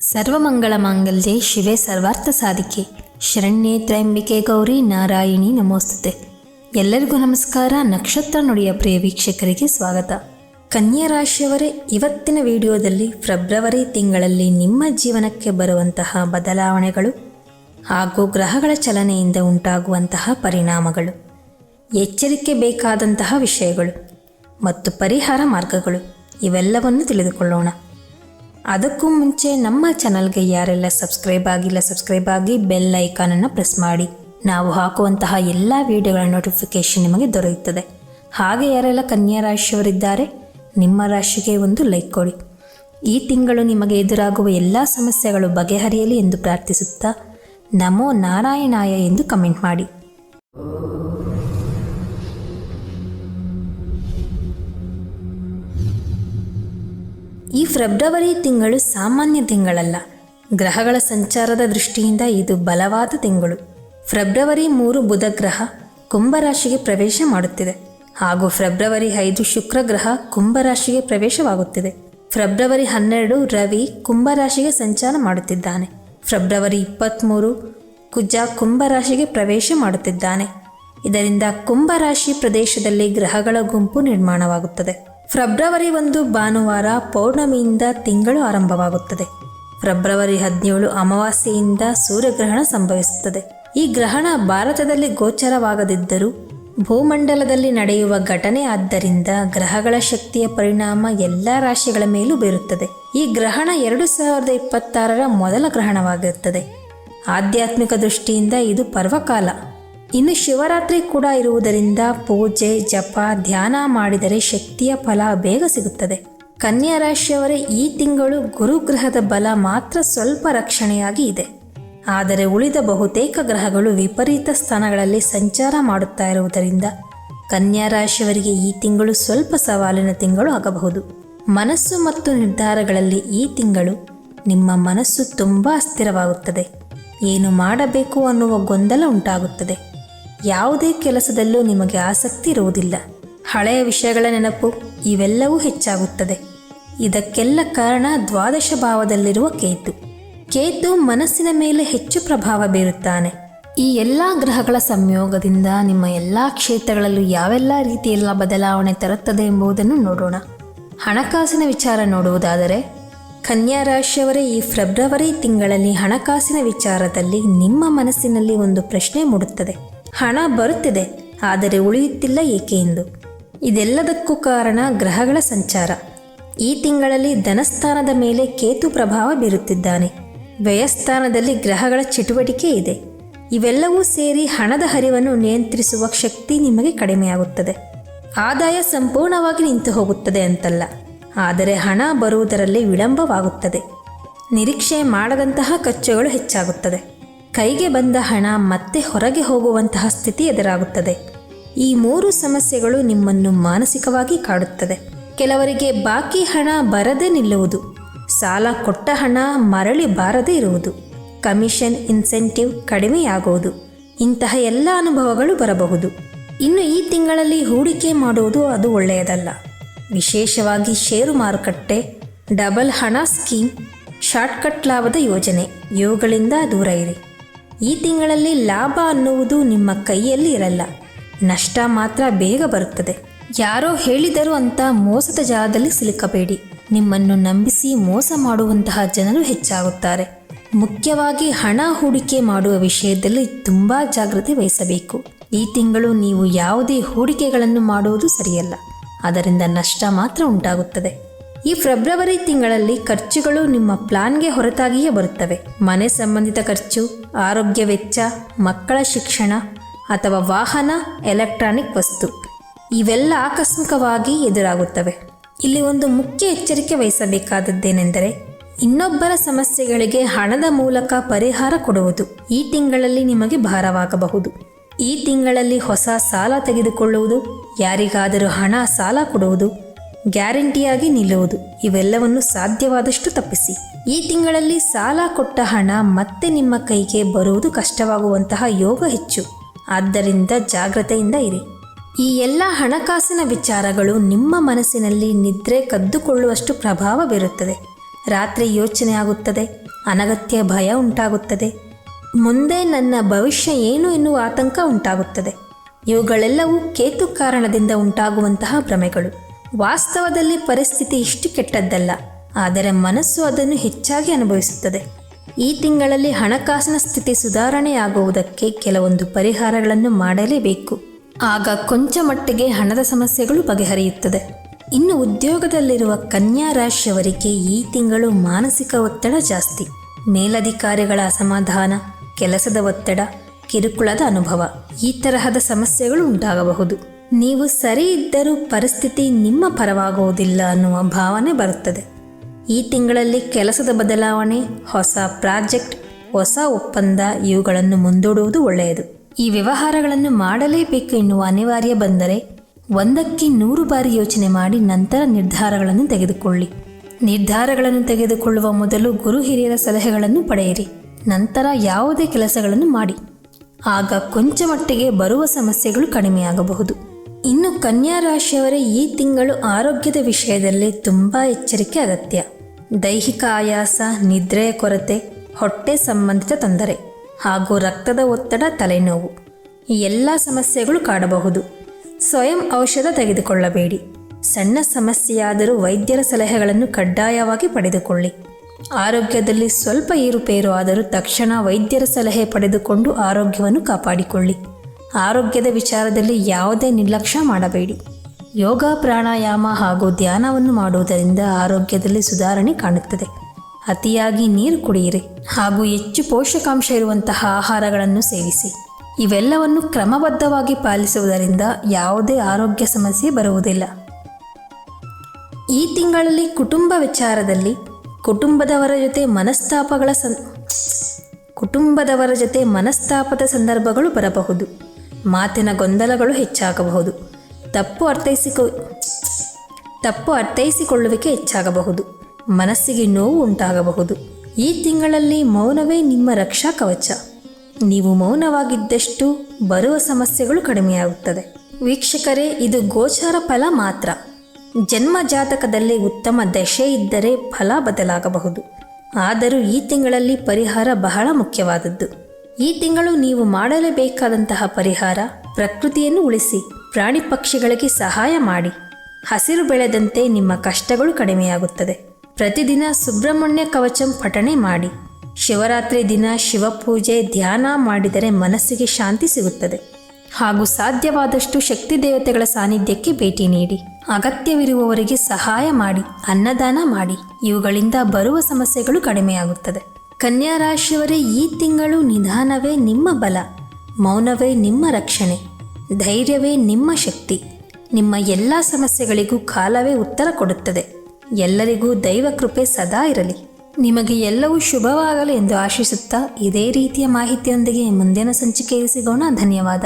ಸರ್ವಮಂಗಳ ಮಾಂಗಲ್ಯೆ ಶಿವೆ ಸರ್ವಾರ್ಥ ಸಾಧಿಕೆ. ಶರಣ್ಯೇ ತ್ರಯಂಬಿಕೆ ಗೌರಿ ನಾರಾಯಣಿ ನಮೋಸ್ತುತೆ. ಎಲ್ಲರಿಗೂ ನಮಸ್ಕಾರ. ನಕ್ಷತ್ರ ನುಡಿಯ ಪ್ರಿಯ ವೀಕ್ಷಕರಿಗೆ ಸ್ವಾಗತ. ಕನ್ಯಾ ರಾಶಿಯವರೇ, ಇವತ್ತಿನ ವಿಡಿಯೋದಲ್ಲಿ ಫೆಬ್ರವರಿ ತಿಂಗಳಲ್ಲಿ ನಿಮ್ಮ ಜೀವನಕ್ಕೆ ಬರುವಂತಹ ಬದಲಾವಣೆಗಳು ಹಾಗೂ ಗ್ರಹಗಳ ಚಲನೆಯಿಂದ ಉಂಟಾಗುವಂತಹ ಪರಿಣಾಮಗಳು, ಎಚ್ಚರಿಕೆ ಬೇಕಾದಂತಹ ವಿಷಯಗಳು ಮತ್ತು ಪರಿಹಾರ ಮಾರ್ಗಗಳು ಇವೆಲ್ಲವನ್ನು ತಿಳಿದುಕೊಳ್ಳೋಣ. ಅದಕ್ಕೂ ಮುಂಚೆ ನಮ್ಮ ಚಾನಲ್ಗೆ ಯಾರೆಲ್ಲ ಸಬ್ಸ್ಕ್ರೈಬ್ ಆಗಿಲ್ಲ, ಸಬ್ಸ್ಕ್ರೈಬ್ ಆಗಿ ಬೆಲ್ ಐಕಾನನ್ನು ಪ್ರೆಸ್ ಮಾಡಿ. ನಾವು ಹಾಕುವಂತಹ ಎಲ್ಲ ವಿಡಿಯೋಗಳ ನೋಟಿಫಿಕೇಶನ್ ನಿಮಗೆ ದೊರೆಯುತ್ತದೆ. ಹಾಗೆ ಯಾರೆಲ್ಲ ಕನ್ಯಾ ರಾಶಿಯವರಿದ್ದಾರೆ, ನಿಮ್ಮ ರಾಶಿಗೆ ಒಂದು ಲೈಕ್ ಕೊಡಿ. ಈ ತಿಂಗಳು ನಿಮಗೆ ಎದುರಾಗುವ ಎಲ್ಲ ಸಮಸ್ಯೆಗಳು ಬಗೆಹರಿಯಲಿ ಎಂದು ಪ್ರಾರ್ಥಿಸುತ್ತಾ, ನಮೋ ನಾರಾಯಣಾಯ ಎಂದು ಕಮೆಂಟ್ ಮಾಡಿ. ಈ ಫೆಬ್ರವರಿ ತಿಂಗಳು ಸಾಮಾನ್ಯ ತಿಂಗಳಲ್ಲ. ಗ್ರಹಗಳ ಸಂಚಾರದ ದೃಷ್ಟಿಯಿಂದ ಇದು ಬಲವಾದ ತಿಂಗಳು. ಫೆಬ್ರವರಿ ಮೂರು ಬುಧ ಗ್ರಹ ಕುಂಭರಾಶಿಗೆ ಪ್ರವೇಶ ಮಾಡುತ್ತಿದೆ. ಹಾಗೂ ಫೆಬ್ರವರಿ ಐದು ಶುಕ್ರ ಗ್ರಹ ಕುಂಭರಾಶಿಗೆ ಪ್ರವೇಶವಾಗುತ್ತಿದೆ. ಫೆಬ್ರವರಿ ಹನ್ನೆರಡು ರವಿ ಕುಂಭರಾಶಿಗೆ ಸಂಚಾರ ಮಾಡುತ್ತಿದ್ದಾನೆ. ಫೆಬ್ರವರಿ ಇಪ್ಪತ್ತ್ಮೂರು ಕುಜ ಕುಂಭರಾಶಿಗೆ ಪ್ರವೇಶ ಮಾಡುತ್ತಿದ್ದಾನೆ. ಇದರಿಂದ ಕುಂಭರಾಶಿ ಪ್ರದೇಶದಲ್ಲಿ ಗ್ರಹಗಳ ಗುಂಪು ನಿರ್ಮಾಣವಾಗುತ್ತದೆ. ಫೆಬ್ರವರಿ ಒಂದು ಭಾನುವಾರ ಪೌರ್ಣಮಿಯಿಂದ ತಿಂಗಳು ಆರಂಭವಾಗುತ್ತದೆ. ಫೆಬ್ರವರಿ ಹದಿನೇಳು ಅಮಾವಾಸ್ಯೆಯಿಂದ ಸೂರ್ಯಗ್ರಹಣ ಸಂಭವಿಸುತ್ತದೆ. ಈ ಗ್ರಹಣ ಭಾರತದಲ್ಲಿ ಗೋಚರವಾಗದಿದ್ದರೂ ಭೂಮಂಡಲದಲ್ಲಿ ನಡೆಯುವ ಘಟನೆ ಆದ್ದರಿಂದ ಗ್ರಹಗಳ ಶಕ್ತಿಯ ಪರಿಣಾಮ ಎಲ್ಲ ರಾಶಿಗಳ ಮೇಲೂ ಬೀರುತ್ತದೆ. ಈ ಗ್ರಹಣ ಎರಡು ಸಾವಿರದ ಇಪ್ಪತ್ತಾರರ ಮೊದಲ ಗ್ರಹಣವಾಗಿರುತ್ತದೆ. ಆಧ್ಯಾತ್ಮಿಕ ದೃಷ್ಟಿಯಿಂದ ಇದು ಪರ್ವಕಾಲ. ಇನ್ನು ಶಿವರಾತ್ರಿ ಕೂಡ ಇರುವುದರಿಂದ ಪೂಜೆ, ಜಪ, ಧ್ಯಾನ ಮಾಡಿದರೆ ಶಕ್ತಿಯ ಫಲ ಬೇಗ ಸಿಗುತ್ತದೆ. ಕನ್ಯಾ ರಾಶಿಯವರೇ, ಈ ತಿಂಗಳು ಗುರುಗ್ರಹದ ಬಲ ಮಾತ್ರ ಸ್ವಲ್ಪ ರಕ್ಷಣೆಯಾಗಿ ಇದೆ. ಆದರೆ ಉಳಿದ ಬಹುತೇಕ ಗ್ರಹಗಳು ವಿಪರೀತ ಸ್ಥಾನಗಳಲ್ಲಿ ಸಂಚಾರ ಮಾಡುತ್ತಾ ಇರುವುದರಿಂದ ಕನ್ಯಾ ರಾಶಿಯವರಿಗೆ ಈ ತಿಂಗಳು ಸ್ವಲ್ಪ ಸವಾಲಿನ ತಿಂಗಳು ಆಗಬಹುದು. ಮನಸ್ಸು ಮತ್ತು ನಿರ್ಧಾರಗಳಲ್ಲಿ ಈ ತಿಂಗಳು ನಿಮ್ಮ ಮನಸ್ಸು ತುಂಬ ಅಸ್ಥಿರವಾಗುತ್ತದೆ ಏನು ಮಾಡಬೇಕು ಅನ್ನುವ ಗೊಂದಲ ಉಂಟಾಗುತ್ತದೆ. ಯಾವುದೇ ಕೆಲಸದಲ್ಲೂ ನಿಮಗೆ ಆಸಕ್ತಿ ಇರುವುದಿಲ್ಲ. ಹಳೆಯ ವಿಷಯಗಳ ನೆನಪು ಇವೆಲ್ಲವೂ ಹೆಚ್ಚಾಗುತ್ತದೆ. ಇದಕ್ಕೆಲ್ಲ ಕಾರಣ ದ್ವಾದಶ ಭಾವದಲ್ಲಿರುವ ಕೇತು. ಕೇತು ಮನಸ್ಸಿನ ಮೇಲೆ ಹೆಚ್ಚು ಪ್ರಭಾವ ಬೀರುತ್ತಾನೆ. ಈ ಎಲ್ಲ ಗ್ರಹಗಳ ಸಂಯೋಗದಿಂದ ನಿಮ್ಮ ಎಲ್ಲ ಕ್ಷೇತ್ರಗಳಲ್ಲೂ ಯಾವೆಲ್ಲ ರೀತಿಯೆಲ್ಲ ಬದಲಾವಣೆ ತರುತ್ತದೆ ಎಂಬುದನ್ನು ನೋಡೋಣ. ಹಣಕಾಸಿನ ವಿಚಾರ ನೋಡುವುದಾದರೆ, ಕನ್ಯಾ ರಾಶಿಯವರೇ ಈ ಫೆಬ್ರವರಿ ತಿಂಗಳಲ್ಲಿ ಹಣಕಾಸಿನ ವಿಚಾರದಲ್ಲಿ ನಿಮ್ಮ ಮನಸ್ಸಿನಲ್ಲಿ ಒಂದು ಪ್ರಶ್ನೆ ಮೂಡುತ್ತದೆ. ಹಣ ಬರುತ್ತಿದೆ, ಆದರೆ ಉಳಿಯುತ್ತಿಲ್ಲ ಏಕೆ ಎಂದು. ಇದೆಲ್ಲದಕ್ಕೂ ಕಾರಣ ಗ್ರಹಗಳ ಸಂಚಾರ. ಈ ತಿಂಗಳಲ್ಲಿ ಧನಸ್ಥಾನದ ಮೇಲೆ ಕೇತು ಪ್ರಭಾವ ಬೀರುತ್ತಿದ್ದಾನೆ. ವ್ಯಯಸ್ಥಾನದಲ್ಲಿ ಗ್ರಹಗಳ ಚಟುವಟಿಕೆ ಇದೆ. ಇವೆಲ್ಲವೂ ಸೇರಿ ಹಣದ ಹರಿವನ್ನು ನಿಯಂತ್ರಿಸುವ ಶಕ್ತಿ ನಿಮಗೆ ಕಡಿಮೆಯಾಗುತ್ತದೆ. ಆದಾಯ ಸಂಪೂರ್ಣವಾಗಿ ನಿಂತು ಹೋಗುತ್ತದೆ ಅಂತಲ್ಲ, ಆದರೆ ಹಣ ಬರುವುದರಲ್ಲಿ ವಿಳಂಬವಾಗುತ್ತದೆ. ನಿರೀಕ್ಷೆ ಮಾಡದಂತಹ ಖರ್ಚುಗಳು ಹೆಚ್ಚಾಗುತ್ತದೆ. ಕೈಗೆ ಬಂದ ಹಣ ಮತ್ತೆ ಹೊರಗೆ ಹೋಗುವಂತಹ ಸ್ಥಿತಿ ಎದುರಾಗುತ್ತದೆ. ಈ ಮೂರು ಸಮಸ್ಯೆಗಳು ನಿಮ್ಮನ್ನು ಮಾನಸಿಕವಾಗಿ ಕಾಡುತ್ತದೆ. ಕೆಲವರಿಗೆ ಬಾಕಿ ಹಣ ಬರದೇ ನಿಲ್ಲುವುದು, ಸಾಲ ಕೊಟ್ಟ ಹಣ ಮರಳಿ ಬಾರದೇ ಇರುವುದು, ಕಮಿಷನ್, ಇನ್ಸೆಂಟಿವ್ ಕಡಿಮೆಯಾಗುವುದು, ಇಂತಹ ಎಲ್ಲ ಅನುಭವಗಳು ಬರಬಹುದು. ಇನ್ನು ಈ ತಿಂಗಳಲ್ಲಿ ಹೂಡಿಕೆ ಮಾಡುವುದು ಅದು ಒಳ್ಳೆಯದಲ್ಲ. ವಿಶೇಷವಾಗಿ ಷೇರು ಮಾರುಕಟ್ಟೆ, ಡಬಲ್ ಹಣ ಸ್ಕೀಮ್, ಶಾರ್ಟ್ಕಟ್ ಲಾಭದ ಯೋಜನೆ, ಇವುಗಳಿಂದ ದೂರ ಇರಿ. ಈ ತಿಂಗಳಲ್ಲಿ ಲಾಭ ಅನ್ನುವುದು ನಿಮ್ಮ ಕೈಯಲ್ಲಿ ಇರಲ್ಲ ನಷ್ಟ ಮಾತ್ರ ಬೇಗ ಬರುತ್ತದೆ. ಯಾರೋ ಹೇಳಿದರು ಅಂತ ಮೋಸದ ಜಾಗದಲ್ಲಿ ಸಿಲುಕಬೇಡಿ. ನಿಮ್ಮನ್ನು ನಂಬಿಸಿ ಮೋಸ ಮಾಡುವಂತಹ ಜನರು ಹೆಚ್ಚಾಗುತ್ತಾರೆ. ಮುಖ್ಯವಾಗಿ ಹಣ ಹೂಡಿಕೆ ಮಾಡುವ ವಿಷಯದಲ್ಲಿ ತುಂಬ ಜಾಗೃತಿ ವಹಿಸಬೇಕು. ಈ ತಿಂಗಳು ನೀವು ಯಾವುದೇ ಹೂಡಿಕೆಗಳನ್ನು ಮಾಡುವುದು ಸರಿಯಲ್ಲ. ಅದರಿಂದ ನಷ್ಟ ಮಾತ್ರ ಉಂಟಾಗುತ್ತದೆ. ಈ ಫೆಬ್ರವರಿ ತಿಂಗಳಲ್ಲಿ ಖರ್ಚುಗಳು ನಿಮ್ಮ ಪ್ಲಾನ್ಗೆ ಹೊರತಾಗಿಯೇ ಬರುತ್ತವೆ. ಮನೆ ಸಂಬಂಧಿತ ಖರ್ಚು, ಆರೋಗ್ಯ ವೆಚ್ಚ, ಮಕ್ಕಳ ಶಿಕ್ಷಣ ಅಥವಾ ವಾಹನ, ಎಲೆಕ್ಟ್ರಾನಿಕ್ ವಸ್ತು ಇವೆಲ್ಲ ಆಕಸ್ಮಿಕವಾಗಿ ಎದುರಾಗುತ್ತವೆ. ಇಲ್ಲಿ ಒಂದು ಮುಖ್ಯ ಎಚ್ಚರಿಕೆ ವಹಿಸಬೇಕಾದದ್ದೇನೆಂದರೆ ಇನ್ನೊಬ್ಬರ ಸಮಸ್ಯೆಗಳಿಗೆ ಹಣದ ಮೂಲಕ ಪರಿಹಾರ ಕೊಡುವುದು ಈ ತಿಂಗಳಲ್ಲಿ ನಿಮಗೆ ಭಾರವಾಗಬಹುದು. ಈ ತಿಂಗಳಲ್ಲಿ ಹೊಸ ಸಾಲ ತೆಗೆದುಕೊಳ್ಳುವುದು, ಯಾರಿಗಾದರೂ ಹಣ ಸಾಲ ಕೊಡುವುದು ಗ್ಯಾರಂಟಿಯಾಗಿ ನಿಲ್ಲುವುದು. ಇವೆಲ್ಲವನ್ನು ಸಾಧ್ಯವಾದಷ್ಟು ತಪ್ಪಿಸಿ. ಈ ತಿಂಗಳಲ್ಲಿ ಸಾಲ ಕೊಟ್ಟ ಹಣ ಮತ್ತೆ ನಿಮ್ಮ ಕೈಗೆ ಬರುವುದು ಕಷ್ಟವಾಗುವಂತಹ ಯೋಗ ಹೆಚ್ಚು. ಆದ್ದರಿಂದ ಜಾಗ್ರತೆಯಿಂದ ಇರಿ. ಈ ಎಲ್ಲ ಹಣಕಾಸಿನ ವಿಚಾರಗಳು ನಿಮ್ಮ ಮನಸ್ಸಿನಲ್ಲಿ ನಿದ್ರೆ ಕದ್ದುಕೊಳ್ಳುವಷ್ಟು ಪ್ರಭಾವ ಬೀರುತ್ತದೆ ರಾತ್ರಿ ಯೋಚನೆ ಆಗುತ್ತದೆ, ಅನಗತ್ಯ ಭಯ ಉಂಟಾಗುತ್ತದೆ. ಮುಂದೆ ನನ್ನ ಭವಿಷ್ಯ ಏನು ಎನ್ನುವ ಆತಂಕ ಉಂಟಾಗುತ್ತದೆ. ಇವುಗಳೆಲ್ಲವೂ ಕೇತು ಕಾರಣದಿಂದ ಉಂಟಾಗುವಂತಹ ಭ್ರಮೆಗಳು. ವಾಸ್ತವದಲ್ಲಿ ಪರಿಸ್ಥಿತಿ ಇಷ್ಟು ಕೆಟ್ಟದ್ದಲ್ಲ, ಆದರೆ ಮನಸ್ಸು ಅದನ್ನು ಹೆಚ್ಚಾಗಿ ಅನುಭವಿಸುತ್ತದೆ. ಈ ತಿಂಗಳಲ್ಲಿ ಹಣಕಾಸಿನ ಸ್ಥಿತಿ ಸುಧಾರಣೆಯಾಗುವುದಕ್ಕೆ ಕೆಲವೊಂದು ಪರಿಹಾರಗಳನ್ನು ಮಾಡಲೇಬೇಕು. ಆಗ ಕೊಂಚ ಮಟ್ಟಿಗೆ ಹಣದ ಸಮಸ್ಯೆಗಳು ಬಗೆಹರಿಯುತ್ತದೆ. ಇನ್ನು ಉದ್ಯೋಗದಲ್ಲಿರುವ ಕನ್ಯಾ ರಾಶಿಯವರಿಗೆ ಈ ತಿಂಗಳು ಮಾನಸಿಕ ಒತ್ತಡ ಜಾಸ್ತಿ. ಮೇಲಧಿಕಾರಿಗಳ ಅಸಮಾಧಾನ, ಕೆಲಸದ ಒತ್ತಡ, ಕಿರುಕುಳದ ಅನುಭವ, ಈ ತರಹದ ಸಮಸ್ಯೆಗಳು ಉಂಟಾಗಬಹುದು. ನೀವು ಸರಿ ಇದ್ದರೂ ಪರಿಸ್ಥಿತಿ ನಿಮ್ಮ ಪರವಾಗುವುದಿಲ್ಲ ಅನ್ನುವ ಭಾವನೆ ಬರುತ್ತದೆ. ಈ ತಿಂಗಳಲ್ಲಿ ಕೆಲಸದ ಬದಲಾವಣೆ, ಹೊಸ ಪ್ರಾಜೆಕ್ಟ್, ಹೊಸ ಒಪ್ಪಂದ ಇವುಗಳನ್ನು ಮುಂದೂಡುವುದು ಒಳ್ಳೆಯದು. ಈ ವ್ಯವಹಾರಗಳನ್ನು ಮಾಡಲೇಬೇಕು ಎನ್ನುವ ಅನಿವಾರ್ಯ ಬಂದರೆ ಒಂದಕ್ಕೆ ನೂರು ಬಾರಿ ಯೋಚನೆ ಮಾಡಿ ನಂತರ ನಿರ್ಧಾರಗಳನ್ನು ತೆಗೆದುಕೊಳ್ಳಿ. ನಿರ್ಧಾರಗಳನ್ನು ತೆಗೆದುಕೊಳ್ಳುವ ಮೊದಲು ಗುರು ಹಿರಿಯರ ಸಲಹೆಗಳನ್ನು ಪಡೆಯಿರಿ. ನಂತರ ಯಾವುದೇ ಕೆಲಸಗಳನ್ನು ಮಾಡಿ. ಆಗ ಕೊಂಚ ಮಟ್ಟಿಗೆ ಬರುವ ಸಮಸ್ಯೆಗಳು ಕಡಿಮೆಯಾಗಬಹುದು. ಇನ್ನು ಕನ್ಯಾ ರಾಶಿಯವರೇ ಈ ತಿಂಗಳು ಆರೋಗ್ಯದ ವಿಷಯದಲ್ಲಿ ತುಂಬ ಎಚ್ಚರಿಕೆ ಅಗತ್ಯ. ದೈಹಿಕ ಆಯಾಸ, ನಿದ್ರೆಯ ಕೊರತೆ, ಹೊಟ್ಟೆ ಸಂಬಂಧಿತ ತೊಂದರೆ ಹಾಗೂ ರಕ್ತದ ಒತ್ತಡ, ತಲೆನೋವು ಈ ಎಲ್ಲ ಸಮಸ್ಯೆಗಳು ಕಾಡಬಹುದು. ಸ್ವಯಂ ಔಷಧ ತೆಗೆದುಕೊಳ್ಳಬೇಡಿ. ಸಣ್ಣ ಸಮಸ್ಯೆಯಾದರೂ ವೈದ್ಯರ ಸಲಹೆಗಳನ್ನು ಕಡ್ಡಾಯವಾಗಿ ಪಡೆದುಕೊಳ್ಳಿ. ಆರೋಗ್ಯದಲ್ಲಿ ಸ್ವಲ್ಪ ಏರುಪೇರು ಆದರೂ ತಕ್ಷಣ ವೈದ್ಯರ ಸಲಹೆ ಪಡೆದುಕೊಂಡು ಆರೋಗ್ಯವನ್ನು ಕಾಪಾಡಿಕೊಳ್ಳಿ. ಆರೋಗ್ಯದ ವಿಚಾರದಲ್ಲಿ ಯಾವುದೇ ನಿರ್ಲಕ್ಷ್ಯ ಮಾಡಬೇಡಿ. ಯೋಗ, ಪ್ರಾಣಾಯಾಮ ಹಾಗೂ ಧ್ಯಾನವನ್ನು ಮಾಡುವುದರಿಂದ ಆರೋಗ್ಯದಲ್ಲಿ ಸುಧಾರಣೆ ಕಾಣುತ್ತದೆ. ಅತಿಯಾಗಿ ನೀರು ಕುಡಿಯಿರಿ ಹಾಗೂ ಹೆಚ್ಚು ಪೋಷಕಾಂಶ ಇರುವಂತಹ ಆಹಾರಗಳನ್ನು ಸೇವಿಸಿ. ಇವೆಲ್ಲವನ್ನು ಕ್ರಮಬದ್ಧವಾಗಿ ಪಾಲಿಸುವುದರಿಂದ ಯಾವುದೇ ಆರೋಗ್ಯ ಸಮಸ್ಯೆ ಬರುವುದಿಲ್ಲ. ಈ ತಿಂಗಳಲ್ಲಿ ಕುಟುಂಬ ವಿಚಾರದಲ್ಲಿ ಕುಟುಂಬದವರ ಜೊತೆ ಮನಸ್ತಾಪಗಳ ಸಂ ಕುಟುಂಬದವರ ಜೊತೆ ಮನಸ್ತಾಪದ ಸಂದರ್ಭಗಳು ಬರಬಹುದು. ಮಾತಿನ ಗೊಂದಲಗಳು ಹೆಚ್ಚಾಗಬಹುದು. ತಪ್ಪು ಅರ್ಥೈಸಿಕೊ, ತಪ್ಪು ಅರ್ಥೈಸಿಕೊಳ್ಳುವಿಕೆ ಹೆಚ್ಚಾಗಬಹುದು. ಮನಸ್ಸಿಗೆ ನೋವು ಉಂಟಾಗಬಹುದು. ಈ ತಿಂಗಳಲ್ಲಿ ಮೌನವೇ ನಿಮ್ಮ ರಕ್ಷಾ ಕವಚ. ನೀವು ಮೌನವಾಗಿದ್ದಷ್ಟು ಬರುವ ಸಮಸ್ಯೆಗಳು ಕಡಿಮೆಯಾಗುತ್ತದೆ. ವೀಕ್ಷಕರೇ, ಇದು ಗೋಚಾರ ಫಲ ಮಾತ್ರ. ಜನ್ಮ ಜಾತಕದಲ್ಲಿ ಉತ್ತಮ ದಶೆ ಇದ್ದರೆ ಫಲ ಬದಲಾಗಬಹುದು. ಆದರೂ ಈ ತಿಂಗಳಲ್ಲಿ ಪರಿಹಾರ ಬಹಳ ಮುಖ್ಯವಾದದ್ದು. ಈ ತಿಂಗಳು ನೀವು ಮಾಡಲೇಬೇಕಾದಂತಹ ಪರಿಹಾರ ಪ್ರಕೃತಿಯನ್ನು ಉಳಿಸಿ, ಪ್ರಾಣಿ ಪಕ್ಷಿಗಳಿಗೆ ಸಹಾಯ ಮಾಡಿ. ಹಸಿರು ಬೆಳೆದಂತೆ ನಿಮ್ಮ ಕಷ್ಟಗಳು ಕಡಿಮೆಯಾಗುತ್ತದೆ. ಪ್ರತಿದಿನ ಸುಬ್ರಹ್ಮಣ್ಯ ಕವಚಂ ಪಠಣೆ ಮಾಡಿ. ಶಿವರಾತ್ರಿ ದಿನ ಶಿವಪೂಜೆ, ಧ್ಯಾನ ಮಾಡಿದರೆ ಮನಸ್ಸಿಗೆ ಶಾಂತಿ ಸಿಗುತ್ತದೆ. ಹಾಗೂ ಸಾಧ್ಯವಾದಷ್ಟು ಶಕ್ತಿ ದೇವತೆಗಳ ಸಾನ್ನಿಧ್ಯಕ್ಕೆ ಭೇಟಿ ನೀಡಿ. ಅಗತ್ಯವಿರುವವರಿಗೆ ಸಹಾಯ ಮಾಡಿ, ಅನ್ನದಾನ ಮಾಡಿ. ಇವುಗಳಿಂದ ಬರುವ ಸಮಸ್ಯೆಗಳು ಕಡಿಮೆಯಾಗುತ್ತದೆ. ಕನ್ಯಾ ರಾಶಿಯವರೇ ಈ ತಿಂಗಳು ನಿಧಾನವೇ ನಿಮ್ಮ ಬಲ, ಮೌನವೇ ನಿಮ್ಮ ರಕ್ಷಣೆ, ಧೈರ್ಯವೇ ನಿಮ್ಮ ಶಕ್ತಿ. ನಿಮ್ಮ ಎಲ್ಲ ಸಮಸ್ಯೆಗಳಿಗೂ ಕಾಲವೇ ಉತ್ತರ ಕೊಡುತ್ತದೆ. ಎಲ್ಲರಿಗೂ ದೈವ ಕೃಪೆ ಸದಾ ಇರಲಿ. ನಿಮಗೆ ಎಲ್ಲವೂ ಶುಭವಾಗಲಿ ಎಂದು ಆಶಿಸುತ್ತಾ ಇದೇ ರೀತಿಯ ಮಾಹಿತಿಯೊಂದಿಗೆ ಮುಂದಿನ ಸಂಚಿಕೆಯಲ್ಲಿ ಸಿಗೋಣ. ಧನ್ಯವಾದ.